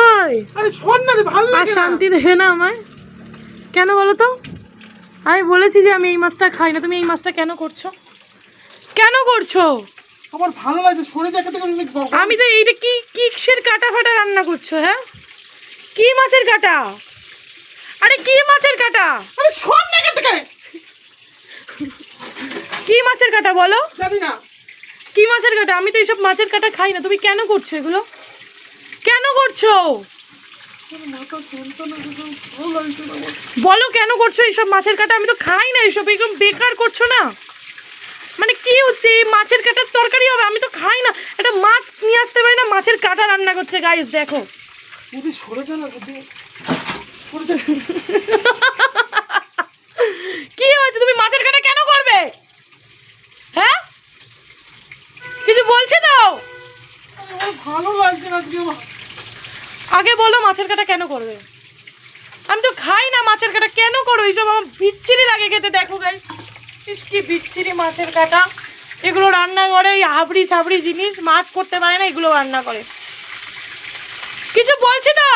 ওই আরে শোন না রে ভালো লাগে না। শান্তি দেবে না আমায়। কেন বলো তো? আমি বলেছি যে আমি এই মাছটা খাই না। তুমি এই মাছটা কেন করছ? কেন করছ? আমার ভালো লাগছে শরীর দেখে থেকে আমি তো এইটা কি কিসের কাটা ফাটা রান্না করছ হ্যাঁ? কি মাছের কাটা? আরে কি মাছের কাটা? আরে শোন না এখান থেকে। কি মাছের কাটা বলো? জানি না। কি মাছের কাটা? আমি তো এইসব মাছের কাটা খাই না। তুমি কেন করছ এগুলো? কেন করছ। বলো কেন করছ এইসব মাছের কাটা? আমি তো খাই না এইসব একদম বেকার করছ না? মানে কি হচ্ছে এই মাছের কাটার তরকারি হবে আমি তো খাই না। একটা মাছ নিয়ে আসতে পারি না মাছের কাটা রান্না করছে গাইস দেখো। কি হয়েছে তুমি মাছের কাটা কেন করবে? হ্যাঁ? কিছু বলছে তো? ভালো লাগছে না আজকে আগে বলো মাছের কাটা কেন করবে? আমি তো খাই না মাছের কাটা, কেন করো? এইসব আমার বিচ্ছিরি লাগে খেতে, দেখো গাইস ইস, কি বিচ্ছিরি মাছের কাটা। এগুলো রান্না করে, এই হাবড়ি ছাবড়ি জিনিস, মাছ করতে পারে না, এগুলো রান্না করে। কিছু বলছি তো?